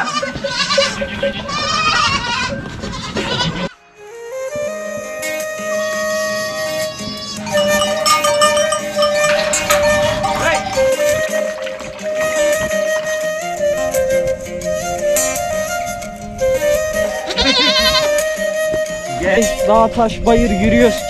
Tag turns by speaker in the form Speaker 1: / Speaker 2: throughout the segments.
Speaker 1: Kanka.
Speaker 2: Gel dağ taş bayır yürüyoruz.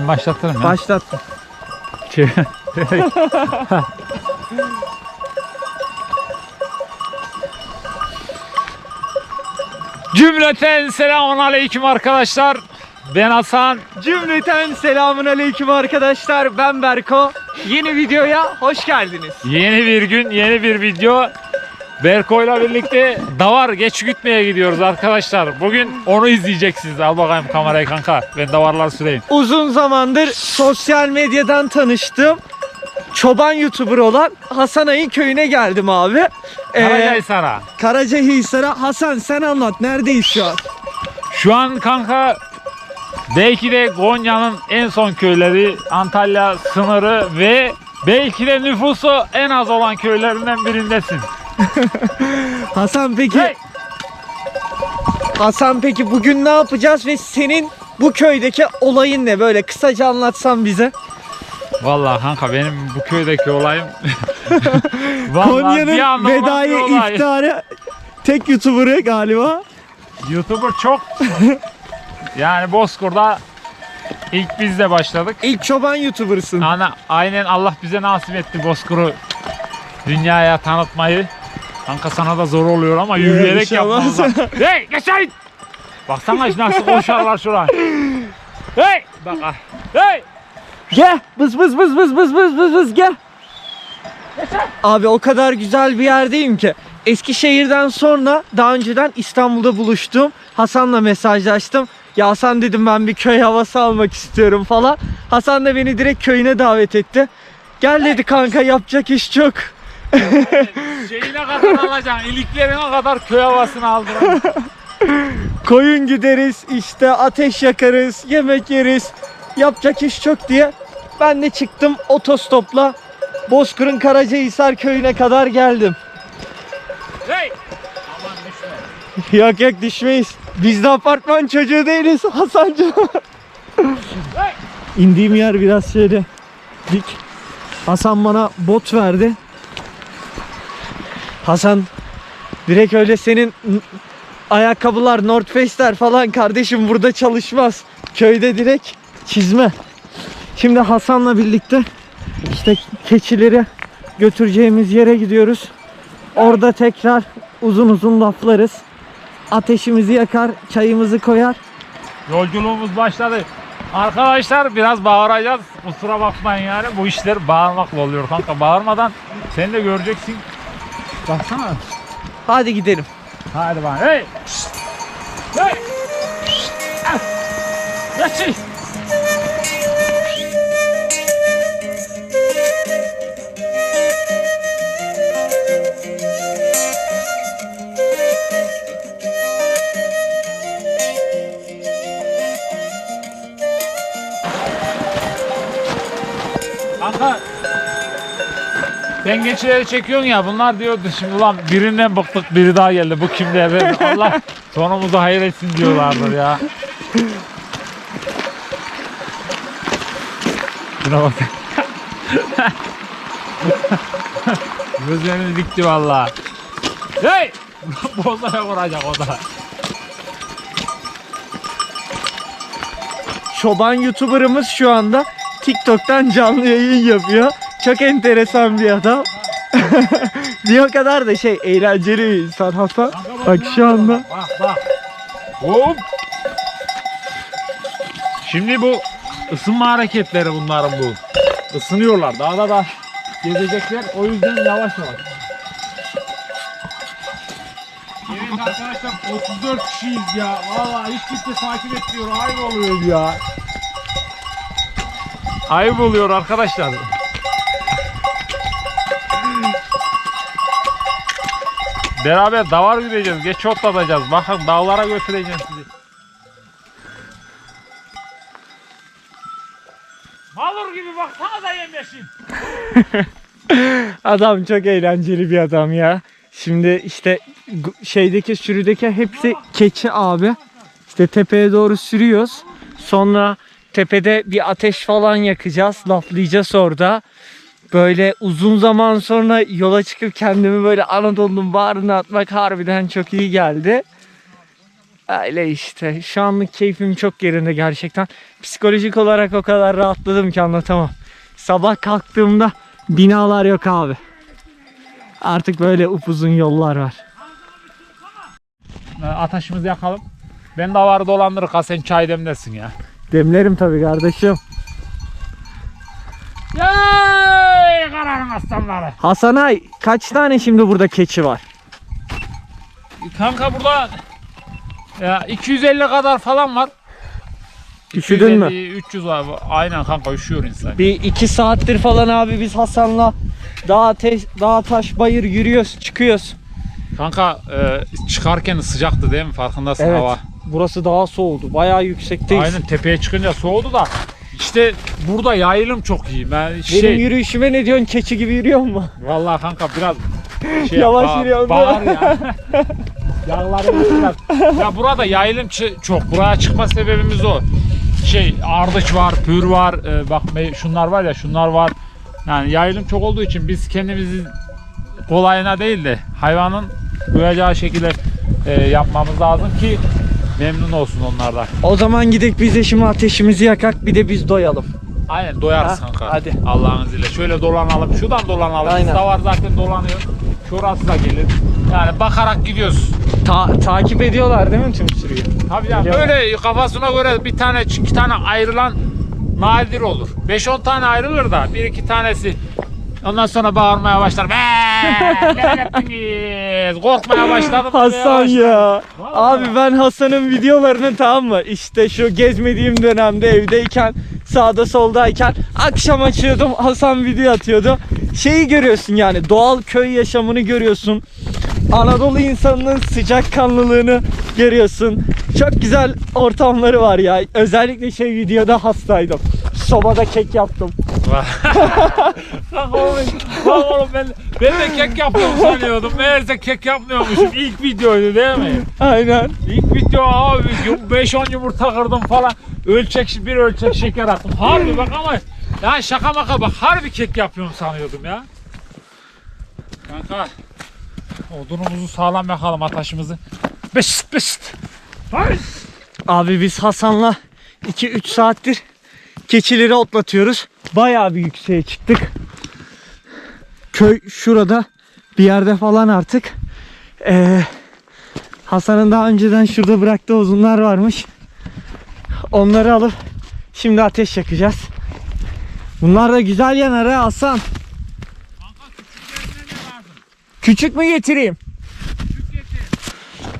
Speaker 1: Ben başlatırım ya.
Speaker 2: Başlat.
Speaker 1: Cümleten selamun aleyküm arkadaşlar. Ben Hasan.
Speaker 2: Cümleten selamun aleyküm arkadaşlar. Ben Berko. Yeni videoya hoş geldiniz.
Speaker 1: Yeni bir gün, yeni bir video. Berko'yla birlikte davar geç gütmeye gidiyoruz arkadaşlar. Bugün onu izleyeceksiniz. Al bakayım kamerayı kanka. Ben davarlar süreyim.
Speaker 2: Uzun zamandır sosyal medyadan tanıştım. Çoban YouTuber olan Hasan Ay'ın köyüne geldim abi. Ee,
Speaker 1: Karacahisar'a.
Speaker 2: Karacahisar'a. Hasan sen anlat. Neredeyiz şu an?
Speaker 1: Şu an kanka belki de Konya'nın en son köyleri Antalya sınırı ve belki de nüfusu en az olan köylerinden birindesin.
Speaker 2: Hasan peki
Speaker 1: Hey!
Speaker 2: Hasan peki bugün ne yapacağız ve senin bu köydeki olayın ne? Böyle kısaca anlatsan bize.
Speaker 1: Vallahi kanka benim bu köydeki olayım Vallahi bir
Speaker 2: Konya'nın vedai
Speaker 1: bir olay.
Speaker 2: iftarı tek YouTuber'ı galiba.
Speaker 1: YouTuber çok yani Bozkur'da ilk biz de başladık.
Speaker 2: İlk çoban YouTuber'sın.
Speaker 1: Ana, aynen Allah bize nasip etti Bozkur'u dünyaya tanıtmayı. Kanka sana da zor oluyor ama
Speaker 2: bir
Speaker 1: yürüyerek
Speaker 2: şey
Speaker 1: yapmamız
Speaker 2: olmaz.
Speaker 1: lazım. hey geçeyin. Baksana işte nasıl koşarlar şuraya. Hey bak ah. Hey.
Speaker 2: Gel. Bız bız bız bız bız bız bız bız gel. Abi o kadar güzel bir yerdeyim ki. Eskişehir'den sonra daha önceden İstanbul'da buluştum. Hasan'la mesajlaştım. Ya Hasan dedim ben bir köy havası almak istiyorum falan. Hasan da beni direkt köyüne davet etti. Gel dedi kanka yapacak iş çok.
Speaker 1: Şeyine kadar alacaksın. iliklerine kadar köy havasını aldıran.
Speaker 2: Koyun gideriz işte ateş yakarız yemek yeriz yapacak iş çok diye ben de çıktım otostopla Bozkır'ın Karacahisar köyüne kadar geldim.
Speaker 1: hey. Aman düşme.
Speaker 2: Yok yok düşmeyiz. Biz de apartman çocuğu değiliz Hasancı.
Speaker 1: Hey.
Speaker 2: İndiğim yer biraz şöyle dik. Hasan bana bot verdi. Hasan direkt öyle senin ayakkabılar North Face'ler falan kardeşim burada çalışmaz. Köyde direkt çizme. Şimdi Hasan'la birlikte işte keçileri götüreceğimiz yere gidiyoruz. Orada tekrar uzun uzun laflarız. Ateşimizi yakar, çayımızı koyar.
Speaker 1: Yolculuğumuz başladı. Arkadaşlar biraz bağıracağız. Kusura bakmayın yani bu işler bağırmakla oluyor kanka. Bağırmadan sen de göreceksin. Baksana.
Speaker 2: Hadi gidelim.
Speaker 1: Hadi bak. Hey. Hey. Ah. Geçin. Kanka sen geçileri çekiyorsun ya bunlar diyordu şimdi ulan birinden bıktık biri daha geldi bu kim diye ben- Allah sonumuzu hayır etsin diyorlardır ya. Şuna bak. Gözlerini dikti valla. Hey! Bozaya vuracak o da.
Speaker 2: Çoban YouTuber'ımız şu anda TikTok'tan canlı yayın yapıyor. Çok enteresan bir adam. bir o kadar da şey eğlenceli bir insan Hasan. Bak şu anda.
Speaker 1: Bak bak. Hop. Şimdi bu ısınma hareketleri bunların bu. Isınıyorlar. Dağda da gezecekler. O yüzden yavaş yavaş. Evet arkadaşlar 34 kişiyiz ya. Vallahi hiç kimse takip etmiyor. Ayıp oluyor ya. Ayıp oluyor arkadaşlar. Beraber davar gideceğiz. Geç otlatacağız. Bakın dağlara götüreceğim sizi. Malur gibi baksana da yemyeşil.
Speaker 2: Adam çok eğlenceli bir adam ya. Şimdi işte şeydeki sürüdeki hepsi keçi abi. İşte tepeye doğru sürüyoruz. Sonra tepede bir ateş falan yakacağız. Laflayacağız orada. Böyle uzun zaman sonra yola çıkıp kendimi böyle Anadolu'nun bağrına atmak harbiden çok iyi geldi. Öyle işte. Şu anlık keyfim çok yerinde gerçekten. Psikolojik olarak o kadar rahatladım ki anlatamam. Sabah kalktığımda binalar yok abi. Artık böyle upuzun yollar var.
Speaker 1: Ateşimizi yakalım. Ben davarı dolandırır ha sen çay demlesin ya.
Speaker 2: Demlerim tabii kardeşim.
Speaker 1: Yay kararın aslanları.
Speaker 2: Hasan Ay kaç tane şimdi burada keçi var?
Speaker 1: Kanka burada ya 250 kadar falan var.
Speaker 2: Üşüdün mü?
Speaker 1: 250, 300 var. Aynen kanka üşüyor insan.
Speaker 2: Bir iki saattir falan abi biz Hasan'la dağ, te- dağ taş bayır yürüyoruz çıkıyoruz.
Speaker 1: Kanka e, çıkarken sıcaktı değil mi? Farkındasın
Speaker 2: Evet.
Speaker 1: hava.
Speaker 2: Burası daha soğudu. Bayağı yüksekteyiz.
Speaker 1: Aynen tepeye çıkınca soğudu da işte burada yayılım çok iyi. Ben
Speaker 2: Benim
Speaker 1: şey
Speaker 2: yürüyüşüme ne diyorsun? Keçi gibi yürüyor mu?
Speaker 1: vallahi kanka biraz şey
Speaker 2: Yavaş
Speaker 1: ba-
Speaker 2: yürüyorsun
Speaker 1: bağır ya. Yağlarım biraz. Ya burada yayılım çı- çok. Buraya çıkma sebebimiz o. Şey ardıç var, pür var. e, bak me- şunlar var ya şunlar var. Yani yayılım çok olduğu için biz kendimizi kolayına değil de hayvanın duyacağı şekilde e, yapmamız lazım ki memnun olsun onlardan.
Speaker 2: O zaman gidip biz de şimdi ateşimizi yakak bir de biz doyalım.
Speaker 1: Aynen doyarız
Speaker 2: Ha,
Speaker 1: kanka.
Speaker 2: hadi.
Speaker 1: Allah'ın izniyle. Şöyle dolanalım. Şuradan dolanalım.
Speaker 2: Aynen.
Speaker 1: Aynen. var zaten dolanıyor. Şurası da gelir. Yani bakarak gidiyoruz.
Speaker 2: Ta- takip ediyorlar değil mi tüm sürüyü?
Speaker 1: Tabii ya
Speaker 2: Biliyorum.
Speaker 1: böyle kafasına göre bir tane iki tane ayrılan nadir olur. 5-10 tane ayrılır da bir iki tanesi Ondan sonra bağırmaya başlar. "Be, ettiniz?" Korkmaya başladım.
Speaker 2: Hasan ya.
Speaker 1: Vallahi.
Speaker 2: Abi ben Hasan'ın videolarını tamam mı? İşte şu gezmediğim dönemde evdeyken sağda soldayken akşam açıyordum Hasan video atıyordu. Şeyi görüyorsun yani doğal köy yaşamını görüyorsun. Anadolu insanının sıcakkanlılığını görüyorsun. Çok güzel ortamları var ya. Özellikle şey videoda hastaydım. Sobada kek yaptım.
Speaker 1: Lan oğlum, lan oğlum ben, ben de kek yapıyorum sanıyordum. Meğerse kek yapmıyormuşum. İlk videoydu değil mi?
Speaker 2: Aynen.
Speaker 1: İlk video abi 5-10 yumurta kırdım falan. Ölçek bir ölçek şeker attım. Harbi bak ama ya şaka maka bak harbi kek yapıyorum sanıyordum ya. Kanka odunumuzu sağlam yakalım ataşımızı. Beşt beşt. Hay.
Speaker 2: Abi biz Hasan'la 2-3 saattir keçileri otlatıyoruz. Bayağı bir yükseğe çıktık. Köy şurada bir yerde falan artık. Ee, Hasan'ın daha önceden şurada bıraktığı uzunlar varmış. Onları alıp şimdi ateş yakacağız. Bunlar da güzel yanar ha Hasan. Küçük mü getireyim?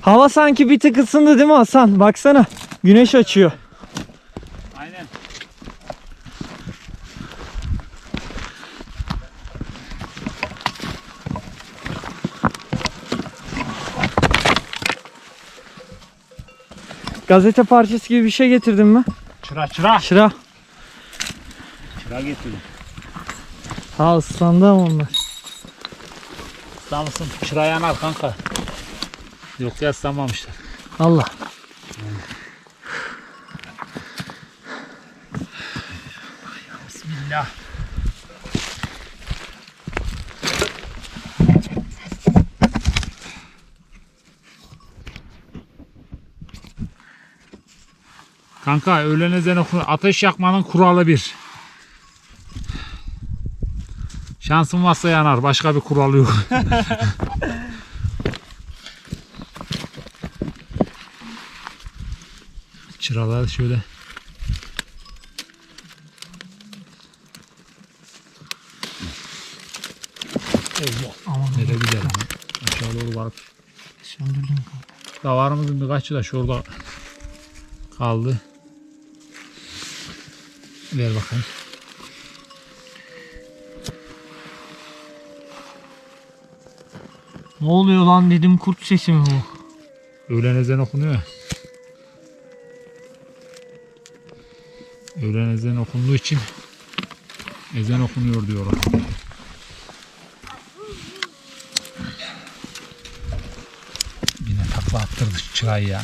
Speaker 2: Hava sanki bir tık ısındı değil mi Hasan? Baksana. Güneş açıyor. Gazete parçası gibi bir şey getirdin mi?
Speaker 1: Çıra çıra.
Speaker 2: Şıra.
Speaker 1: Çıra getirdim.
Speaker 2: Ha ıslandı ama onlar.
Speaker 1: Sağ mısın? Çıra yanar kanka. Yok ya ıslanmamışlar.
Speaker 2: Allah.
Speaker 1: Kanka öğlen ezanı ateş yakmanın kuralı bir. Şansın varsa yanar. Başka bir kuralı yok. Çıralar şöyle. Allah. Aman nereye gidelim? Aşağı doğru varıp
Speaker 2: Söndürdüm.
Speaker 1: Davarımızın birkaçı da şurada kaldı. Ver bakayım.
Speaker 2: Ne oluyor lan dedim kurt sesi mi bu?
Speaker 1: Öğlen ezan okunuyor ya. Öğlen ezan okunduğu için ezan okunuyor diyorlar. Yine takla attırdı çırayı ya.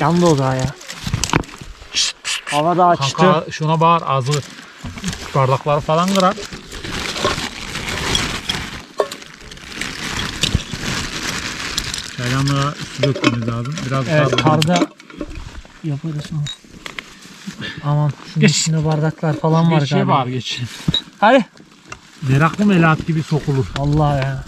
Speaker 2: Yandı o daha ya. Hava da açtı.
Speaker 1: Kanka şuna bağır ağzı bardakları falan kırar. Çaydanlığa su dökmemiz lazım. Biraz
Speaker 2: Evet karda yaparız onu. Aman şunun
Speaker 1: Geç.
Speaker 2: içinde bardaklar falan var
Speaker 1: Geçiye
Speaker 2: galiba.
Speaker 1: bağır geç.
Speaker 2: Hadi.
Speaker 1: Meraklı melat gibi sokulur.
Speaker 2: Allah ya.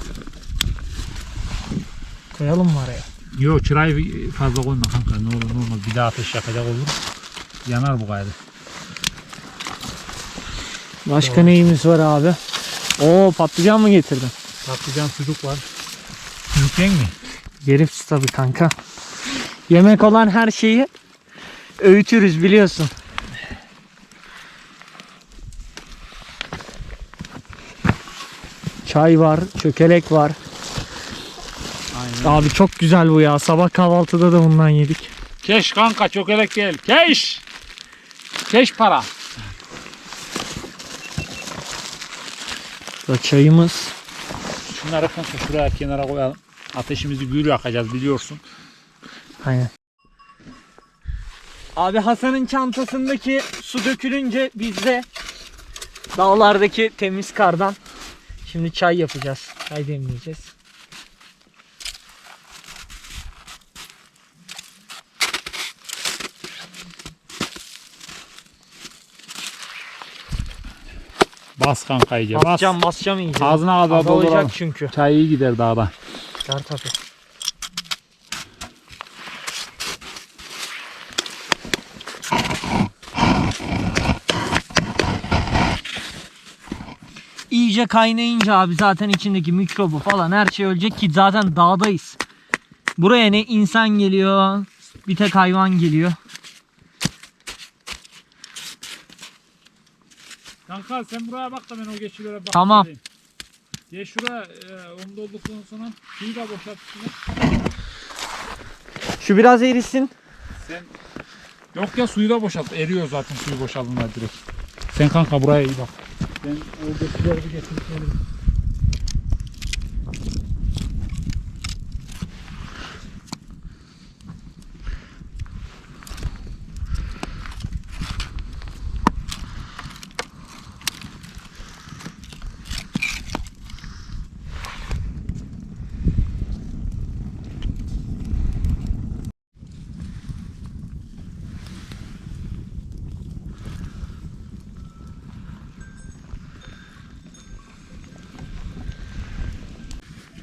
Speaker 2: Koyalım mı araya?
Speaker 1: Yo çırayı fazla koyma kanka ne olur ne olmaz bir daha ateş yakacak olur. Yanar bu gayrı.
Speaker 2: Başka neyimiz var abi? Oo patlıcan mı getirdin?
Speaker 1: Patlıcan sucuk var. Sucuk yen mi?
Speaker 2: Yeriz tabii kanka. Yemek olan her şeyi öğütürüz biliyorsun. Çay var, çökelek var.
Speaker 1: Aynen.
Speaker 2: Abi çok güzel bu ya. Sabah kahvaltıda da bundan yedik.
Speaker 1: Keş kanka çok elek gel. Keş. Keş para.
Speaker 2: Da çayımız.
Speaker 1: Şunları kanka şuraya kenara koyalım. Ateşimizi gür yakacağız biliyorsun.
Speaker 2: Aynen. Abi Hasan'ın çantasındaki su dökülünce biz de dağlardaki temiz kardan şimdi çay yapacağız. Çay demleyeceğiz.
Speaker 1: Bas kanka iyice bas.
Speaker 2: Basacağım basacağım iyice.
Speaker 1: Ağzına kadar
Speaker 2: Azalacak
Speaker 1: dolduralım.
Speaker 2: çünkü.
Speaker 1: Çay iyi gider dağda.
Speaker 2: Çıkar tabii. İyice kaynayınca abi zaten içindeki mikrobu falan her şey ölecek ki zaten dağdayız. Buraya ne insan geliyor, bir tek hayvan geliyor.
Speaker 1: Kanka sen buraya bak da ben o geçilere bak.
Speaker 2: Tamam.
Speaker 1: Geç şuraya e, onu dolduktan sonra suyu da boşalt.
Speaker 2: Şu biraz erisin.
Speaker 1: Sen Yok ya suyu da boşalt. Eriyor zaten suyu boşaldığında direkt. Sen kanka buraya iyi bak. Ben oradakileri bir getirip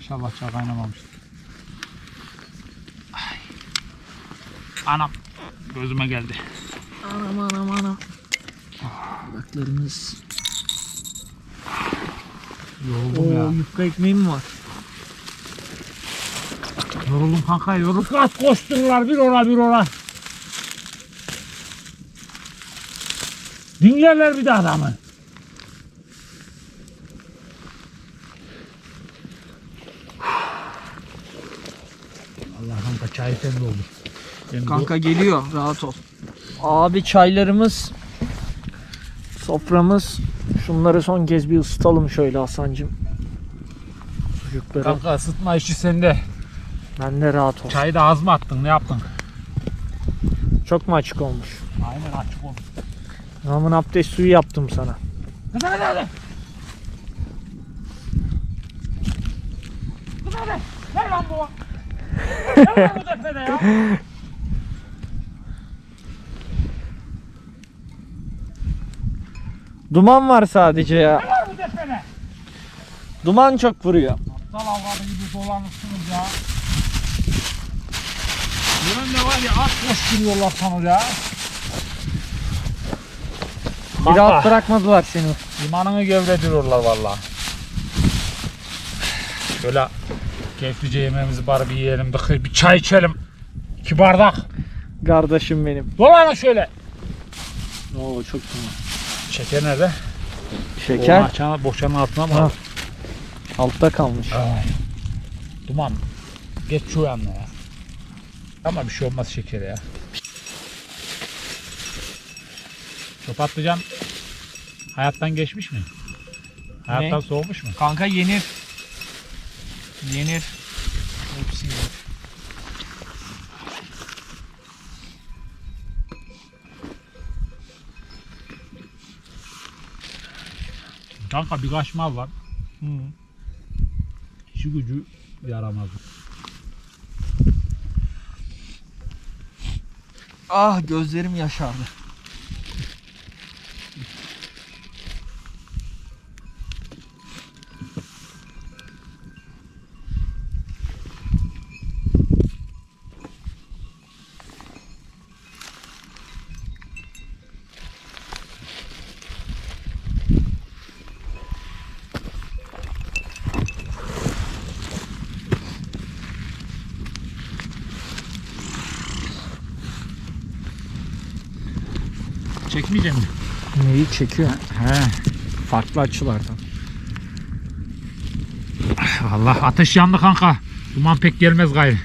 Speaker 1: İnşallah çay kaynamamıştır. Ay. Anam gözüme geldi.
Speaker 2: Anam anam anam. Kulaklarımız.
Speaker 1: Yoruldum
Speaker 2: Oo,
Speaker 1: ya.
Speaker 2: yufka ekmeğim var.
Speaker 1: Yoruldum kanka yoruldum. Kaç koştururlar bir ora bir ora. Dinlerler bir de adamı. Allah kanka çay sen doldur. Ben
Speaker 2: Kanka geliyor rahat ol. Abi çaylarımız soframız şunları son kez bir ısıtalım şöyle Hasan'cım. Sucukları.
Speaker 1: Kanka ısıtma işi sende.
Speaker 2: Ben de rahat ol.
Speaker 1: Çayı da az mı attın ne yaptın?
Speaker 2: Çok mu açık olmuş?
Speaker 1: Aynen açık olmuş.
Speaker 2: Namın abdest suyu yaptım sana.
Speaker 1: Hadi hadi. Hadi hadi. Ver lan bu. Ver lan bu tepede ya.
Speaker 2: Duman var sadece ya.
Speaker 1: Ne var bu tepede?
Speaker 2: Duman çok vuruyor.
Speaker 1: Aptal avradı gibi dolanırsınız ya. Yönde var ya at koşturuyorlar sana ya.
Speaker 2: Bir rahat bırakmadılar seni.
Speaker 1: İmanını gevrediyorlar valla. Şöyle keyiflice yemeğimizi bari bir yiyelim. Bir, bir çay içelim. İki bardak.
Speaker 2: Kardeşim benim.
Speaker 1: Dolanın şöyle.
Speaker 2: Oo çok güzel.
Speaker 1: Şeker nerede?
Speaker 2: Şeker
Speaker 1: O maçanın boşanın altına mı?
Speaker 2: Ha. altta kalmış.
Speaker 1: Ay. Duman. Geç şu yanına ya. Ama bir şey olmaz şekere ya. Şu patlıcan hayattan geçmiş mi? Hayattan
Speaker 2: Ne?
Speaker 1: soğumuş mu?
Speaker 2: Kanka yenir. Yenir. Hepsi yenir.
Speaker 1: Kanka birkaç mal var.
Speaker 2: Hı.
Speaker 1: İşi gücü yaramaz.
Speaker 2: Ah gözlerim yaşardı.
Speaker 1: Çekmeyecek mi?
Speaker 2: Neyi çekiyor?
Speaker 1: He.
Speaker 2: Farklı açılardan.
Speaker 1: Allah ateş yandı kanka. Duman pek gelmez gayrı.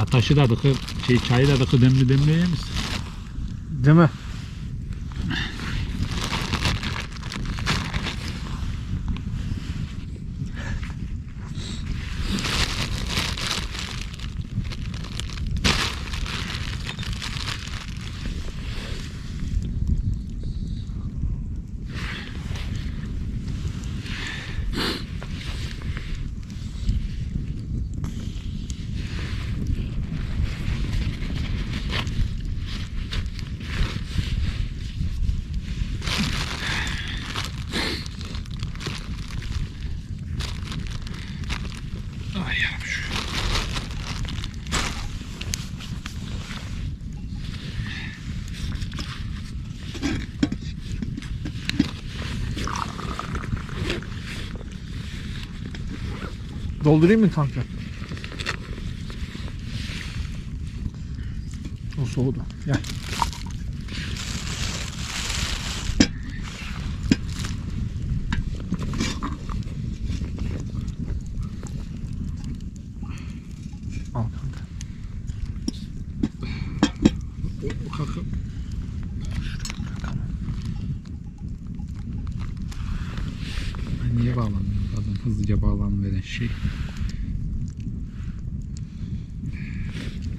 Speaker 1: Ateşi de dıkı, şey çayı da dıkı demli demli yer misin?
Speaker 2: Değil mi?
Speaker 1: Ay yavrum şu.
Speaker 2: Doldurayım mı kanka? O soğudu. Gel. Al kanka.
Speaker 1: Kanka. Niye bağlanmıyor? Bazen hızlıca bağlanıveren şey.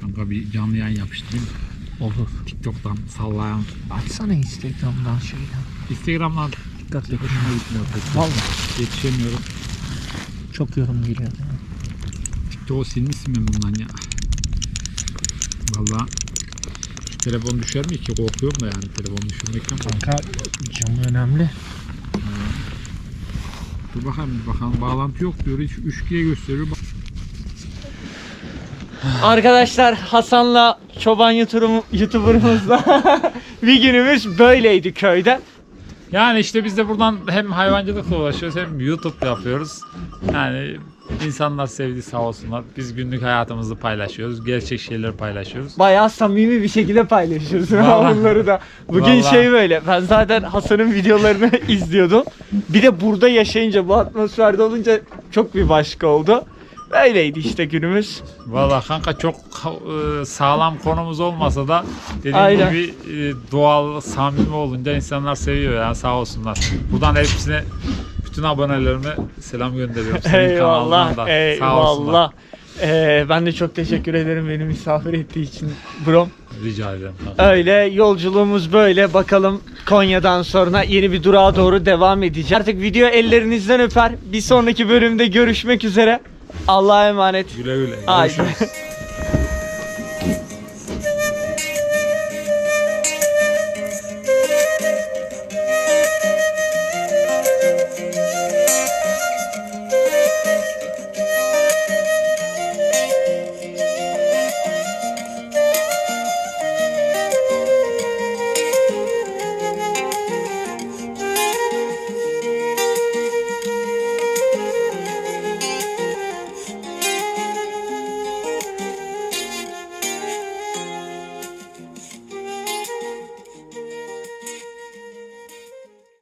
Speaker 1: Kanka bir canlı yayın yapıştırayım.
Speaker 2: Olur.
Speaker 1: TikTok'tan sallayan.
Speaker 2: Açsana Instagram'dan şeyden.
Speaker 1: Instagram'dan
Speaker 2: Dikkatli
Speaker 1: hoşuma gitmiyor pek.
Speaker 2: Vallahi
Speaker 1: Yetişemiyorum.
Speaker 2: çok yorum geliyor.
Speaker 1: TikTok'u silmişsin ben bundan ya. Valla şu telefon düşer mi ki? Korkuyorum da yani telefonu düşürmekten.
Speaker 2: Kanka camı önemli.
Speaker 1: Dur bakalım bir bakalım. Bağlantı yok diyor. Hiç 3G gösteriyor. Bak-
Speaker 2: Arkadaşlar Hasan'la çoban YouTube'um- YouTuber'ımızla bir günümüz böyleydi köyde.
Speaker 1: Yani işte biz de buradan hem hayvancılıkla uğraşıyoruz hem YouTube yapıyoruz. Yani insanlar sevdi sağ olsunlar. Biz günlük hayatımızı paylaşıyoruz. Gerçek şeyleri paylaşıyoruz.
Speaker 2: Bayağı samimi bir şekilde paylaşıyoruz
Speaker 1: Vallahi.
Speaker 2: onları da. Bugün
Speaker 1: Vallahi.
Speaker 2: şey böyle ben zaten Hasan'ın videolarını izliyordum. Bir de burada yaşayınca bu atmosferde olunca çok bir başka oldu. Böyleydi işte günümüz.
Speaker 1: Vallahi kanka çok e, sağlam konumuz olmasa da dediğim
Speaker 2: Aynen.
Speaker 1: gibi e, doğal, samimi olunca insanlar seviyor ya sağ olsunlar. Buradan hepsine bütün abonelerime selam gönderiyorum. Senin kanalından
Speaker 2: Eyvallah,
Speaker 1: da.
Speaker 2: Eyvallah. Ee, ben de çok teşekkür ederim beni misafir ettiği için brom.
Speaker 1: Rica ederim.
Speaker 2: Öyle yolculuğumuz böyle. Bakalım Konya'dan sonra yeni bir durağa doğru devam edeceğiz. Artık video ellerinizden öper. Bir sonraki bölümde görüşmek üzere. Allah'a emanet.
Speaker 1: Güle güle.
Speaker 2: Haydi.
Speaker 1: Görüşürüz.